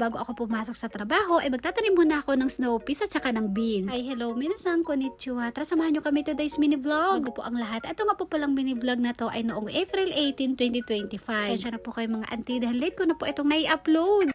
Bago ako pumasok sa trabaho, ay magtatanim muna ako ng snow peas at saka ng beans. Ay, hello, minasan, konnichiwa. Tara, samahan nyo kami today's mini vlog. Bago po ang lahat, ito nga po palang mini vlog na to ay noong April 18, 2025. Sensya na po kayo mga auntie dahil late ko na po itong nai-upload.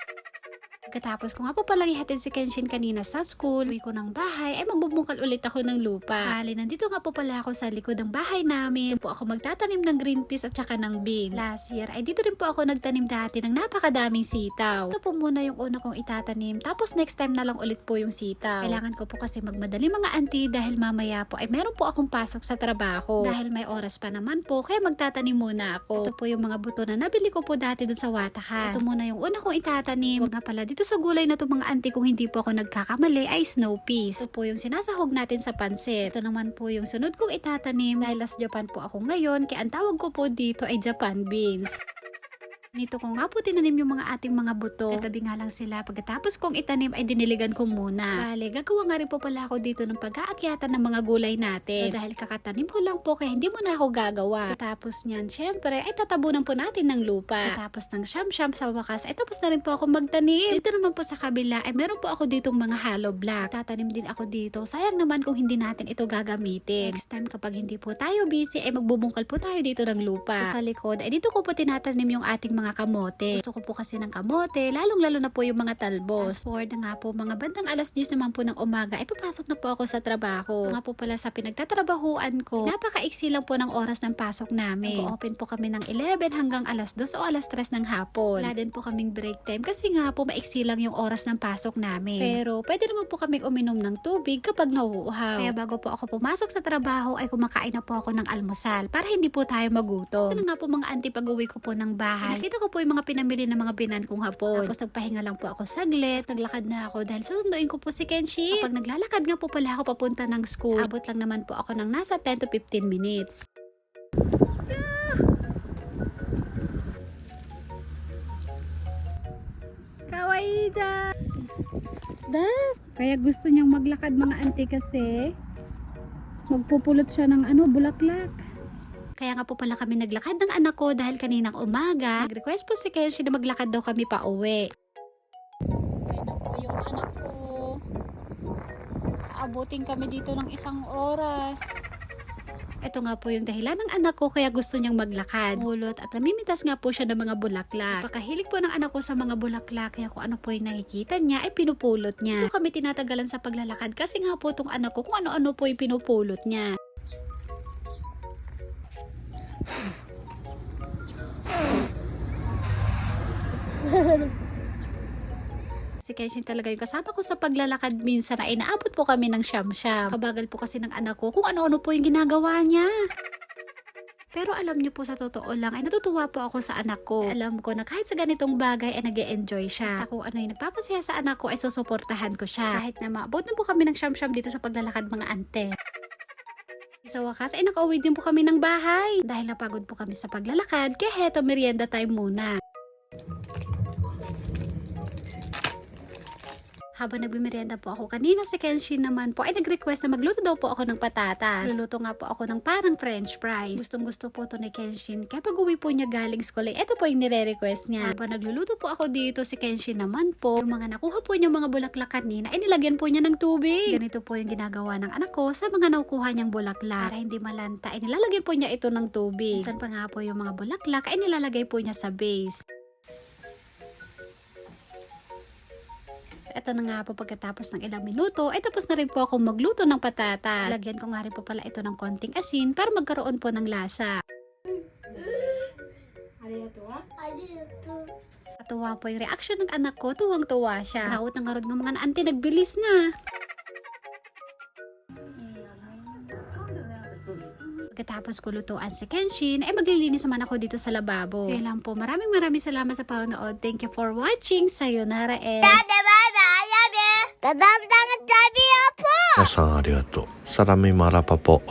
Pagkatapos ko nga po palang ihatid si Kenshin kanina sa school, uwi ko ng bahay, ay magbubungkal ulit ako ng lupa. Bali, nandito nga po pala ako sa likod ng bahay namin. Dito po ako magtatanim ng green peas at saka ng beans. Last year, ay dito rin po ako nagtanim dati ng napakadaming sitaw. Ito po muna yung una kong itatanim, tapos next time na lang ulit po yung sitaw. Kailangan ko po kasi magmadali mga auntie dahil mamaya po ay meron po akong pasok sa trabaho. Dahil may oras pa naman po, kaya magtatanim muna ako. Ito po yung mga buto na nabili ko po dati dun sa watahan. Ito muna yung una kong itatanim. Huwag nga pala dito sa gulay na to mga auntie kung hindi po ako nagkakamali ay snow peas. Ito po yung sinasahog natin sa pansit. Ito naman po yung sunod kong itatanim dahil las Japan po ako ngayon kaya ang tawag ko po dito ay Japan beans. Nito ko nga po tinanim yung mga ating mga buto. Katabi nga lang sila. Pagkatapos kong itanim ay diniligan ko muna. Bale, gagawa nga rin po pala ako dito ng pag-aakyatan ng mga gulay natin. Eh, dahil kakatanim ko lang po kaya hindi mo na ako gagawa. Tapos niyan, syempre, ay tatabunan po natin ng lupa. Tapos ng siyam-siyam sa wakas, ay tapos na rin po ako magtanim. Dito naman po sa kabila, ay meron po ako ditong mga hollow block. Tatanim din ako dito. Sayang naman kung hindi natin ito gagamitin. Next time kapag hindi po tayo busy, ay magbubungkal po tayo dito ng lupa. So, sa likod, ay dito ko po tinatanim yung ating mga kamote. Gusto ko po kasi ng kamote, lalong-lalo na po yung mga talbos. Fast forward na nga po, mga bandang alas 10 naman po ng umaga, ay papasok na po ako sa trabaho. Nga po pala sa pinagtatrabahuan ko, napakaiksi lang po ng oras ng pasok namin. Nag-open po kami ng 11 hanggang alas 2 o alas 3 ng hapon. Wala din po kaming break time kasi nga po maiksi lang yung oras ng pasok namin. Pero pwede naman po kaming uminom ng tubig kapag nauuhaw. Kaya bago po ako pumasok sa trabaho ay kumakain na po ako ng almusal para hindi po tayo magutom. Ito na nga po mga auntie pag uwi ko po ng bahay. Ko po yung mga pinamili ng mga binan kong hapon. Tapos nagpahinga lang po ako saglit. Naglakad na ako dahil susunduin ko po si Kenshi. Kapag naglalakad nga po pala ako papunta ng school, abot lang naman po ako ng nasa 10 to 15 minutes. Kawaii dyan! Da? Kaya gusto niyang maglakad mga auntie kasi magpupulot siya ng ano, bulaklak. Kaya nga po pala kami naglakad ng anak ko dahil kaninang umaga, nag-request po si Kenshi na maglakad daw kami pa uwi. Kaya na po yung anak ko. Aabutin kami dito ng isang oras. Ito nga po yung dahilan ng anak ko kaya gusto niyang maglakad. Mulot at namimitas nga po siya ng mga bulaklak. Pagkahilig po ng anak ko sa mga bulaklak kaya kung ano po yung nakikita niya ay pinupulot niya. Ito kami tinatagalan sa paglalakad kasi nga po itong anak ko kung ano-ano po yung pinupulot niya. Si Kenshin talaga yung kasama ko sa paglalakad minsan na inaabot po kami ng siyam-siyam. Kabagal po kasi ng anak ko kung ano-ano po yung ginagawa niya. Pero alam niyo po sa totoo lang, ay natutuwa po ako sa anak ko. Alam ko na kahit sa ganitong bagay ay nag enjoy siya. Basta kung ano yung nagpapasaya sa anak ko ay susuportahan ko siya. Kahit na maabot na po kami ng siyam-siyam dito sa paglalakad mga ante. Sa wakas ay nakauwi din po kami ng bahay. Dahil napagod po kami sa paglalakad, kaya heto merienda time muna. Habang nagbimeryenda po ako kanina, si Kenshin naman po ay nag-request na magluto daw po ako ng patatas. Luluto nga po ako ng parang french fries. Gustong gusto po to ni Kenshin. Kaya pag uwi po niya galing school, eh, ito po yung nire-request niya. Habang nagluluto po ako dito, si Kenshin naman po, yung mga nakuha po niya mga bulaklak kanina, ay nilagyan po niya ng tubig. Ganito po yung ginagawa ng anak ko sa mga nakukuha niyang bulaklak. Para hindi malanta, ay nilalagyan po niya ito ng tubig. Minsan pa nga po yung mga bulaklak ay nilalagay po niya sa base. Ito na nga po pagkatapos ng ilang minuto, ay tapos na rin po akong magluto ng patatas. Lagyan ko nga rin po pala ito ng konting asin para magkaroon po ng lasa. Katuwa po yung reaction ng anak ko, tuwang-tuwa siya. Raot ng arod ng mga auntie, nagbilis na. Pagkatapos ko lutuan si Kenshin, ay maglilinis naman ako dito sa lababo. Kaya lang po, maraming maraming salamat sa panonood. Thank you for watching. Sayonara and... ダダンダンダビアポ皆さんありがとう。サラミマラパポ。